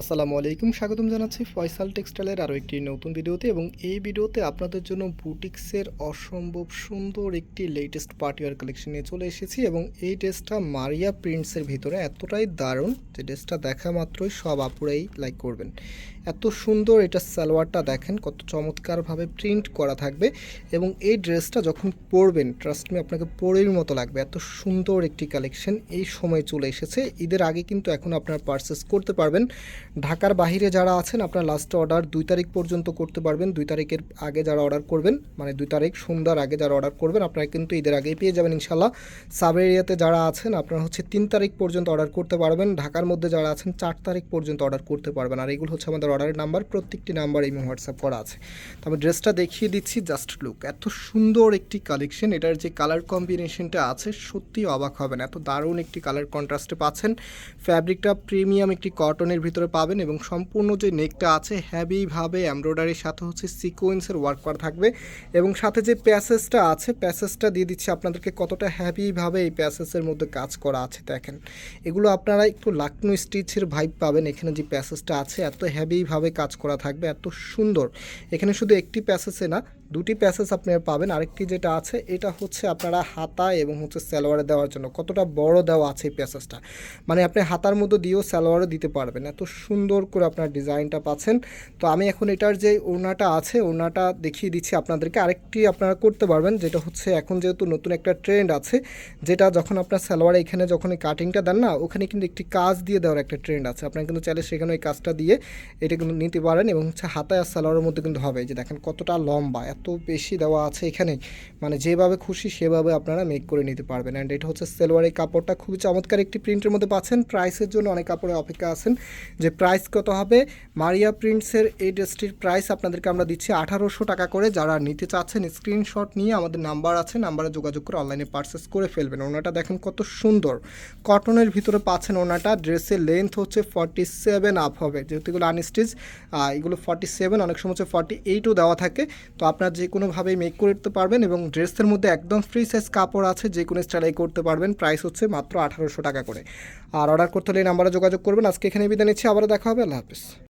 আসসালামু আলাইকুম, স্বাগতম জানাচ্ছি ফয়সাল টেক্সটাইলের আরও একটি নতুন ভিডিওতে এবং এই ভিডিওতে আপনাদের জন্য বুটিক্সের অসম্ভব সুন্দর একটি লেটেস্ট পার্টিওয়ার কালেকশন নিয়ে চলে এসেছি এবং এই ড্রেসটা মারিয়া প্রিন্টসের ভিতরে এতটাই দারুণ যে ড্রেসটা দেখা মাত্রই সব আপুরাই লাইক করবেন। এত সুন্দর এটা সালোয়ারটা দেখেন, কত চমৎকারভাবে প্রিন্ট করা থাকবে এবং এই ড্রেসটা যখন পরবেন ট্রাস্ট মি আপনাকে পরের মতো লাগবে। এত সুন্দর একটি কালেকশন এই সময় চলে এসেছে। ঈদের আগে কিন্তু এখন আপনারা পারচেস করতে পারবেন। ঢাকার বাইরে যারা আছেন, আপনার লাস্ট অর্ডার দুই তারিখ পর্যন্ত করতে পারবেন। দুই তারিখের আগে যারা অর্ডার করবেন মানে দুই তারিখ সন্ধ্যার আগে যারা অর্ডার করবেন, আপনারা কিন্তু ঈদের আগেই পেয়ে যাবেন ইনশাল্লাহ সাব এরিয়াতে যারা আছেন, আপনারা হচ্ছে তিন তারিখ পর্যন্ত অর্ডার করতে পারবেন। ঢাকার মধ্যে যারা আছেন, চার তারিখ পর্যন্ত অর্ডার করতে পারবেন। আর এগুলো হচ্ছে আমাদের অর্ডারের নাম্বার প্রত্যেকটি নাম্বার এই হোয়াটসঅ্যাপ করা আছে। তবে ড্রেসটা দেখিয়ে দিচ্ছি জাস্ট লুক এত সুন্দর একটি কালেকশন এটার যে কালার কম্বিনেশনটা আছে, সত্যি অবাক হবেন, এত দারুণ একটি কালার কন্ট্রাস্টে পাচ্ছেন। ফ্যাব্রিকটা প্রিমিয়াম একটি কটনের ভিতরে পাবেন। এবং সম্পূর্ণ যে নেকটা আছে হ্যাভিভাবে এমব্রয়ডারির সাথে হচ্ছে সিকোয়েন্সের ওয়ার্ক করা থাকবে এবং সাথে যে প্যাসেজটা আছে প্যাসেজটা দিয়ে দিচ্ছে আপনাদেরকে কতটা হ্যাভিভাবে এই প্যাসেজের মধ্যে কাজ করা আছে, দেখেন। এগুলো আপনারা একটু লাকনো স্টিচের ভাইব পাবেন, এখানে যে প্যাসেজটা আছে, এত হ্যাভিভাবে কাজ করা থাকবে, এত সুন্দর। এখানে শুধু একটি প্যাসেজে না দুটি প্যাসেজ আপনারা পাবেন। আরেকটি যেটা আছে, এটা হচ্ছে আপনারা হাতা এবং হচ্ছে সালোয়ারে দেওয়ার জন্য। কতটা বড় দেওয়া আছে এই প্যাসেজটা মানে আপনি হাতার মধ্যে দিয়েও সালোয়ারও দিতে পারবেন। এত সুন্দর করে আপনার ডিজাইনটা পাচ্ছেন। তো আমি এখন এটার যে ওড়নাটা আছে, ওড়নাটা দেখিয়ে দিচ্ছি আপনাদেরকে। আরেকটি আপনারা করতে পারবেন, যেটা হচ্ছে এখন যেহেতু নতুন একটা ট্রেন্ড আছে, যেটা যখন আপনার সালোয়ারে এখানে যখন এই কাটিংটা দেন না, ওখানে কিন্তু একটি কাজ দিয়ে দেওয়ার একটা ট্রেন্ড আছে। আপনারা কিন্তু চাইলে সেখানে ওই কাজটা দিয়ে এটা কিন্তু নিতে পারেন এবং হচ্ছে হাতায় আর সালোয়ারের মধ্যে কিন্তু হবে। যে দেখেন কতটা লম্বা এত বেশি দেওয়া আছে এখানে। মানে যেভাবে খুশি সেভাবে আপনারা মেক করে নিতে পারবেন। অ্যান্ড এটা হচ্ছে সেলোয়ারের কাপড়টা। খুবই চমৎকার একটি প্রিন্টের মধ্যে পাচ্ছেন। প্রাইসের জন্য অনেক কাপড়ে অপেক্ষা আছেন। যে প্রাইস কত হবে? মারিয়া প্রিন্টসের এই ড্রেসটির প্রাইস আপনাদেরকে আমরা দিচ্ছি আঠারোশো টাকা করে। যারা নিতে চাচ্ছেন স্ক্রিনশট নিয়ে আমাদের নাম্বার আছে। নাম্বারে যোগাযোগ করে অনলাইনে পারচেস করে ফেলবেন। ওনাটা দেখেন কত সুন্দর। কটনের ভিতরে পাচ্ছেন ওনাটা। ড্রেসের লেন্থ হচ্ছে ফর্টি সেভেন আপ হবে। যেহেতু এগুলো আনস্টিচ এগুলো ফর্টি সেভেন অনেক সময় হচ্ছে ফর্টি এইটও দেওয়া থাকে। তো আপনার যে কোনোভাবেই মেক করে উঠতে পারবেন এবং ড্রেসের মধ্যে একদম ফ্রি সাইজ কাপড় আছে, যে কোনো স্টাইলাই করতে পারবেন। প্রাইস হচ্ছে মাত্র আঠারোশো টাকা করে। আর অর্ডার করতে হলে এই নাম্বারে যোগাযোগ করবেন। আজকে এখানে বিদায় নিচ্ছি। আবারও দেখা হবে। আল্লাহ হাফিজ।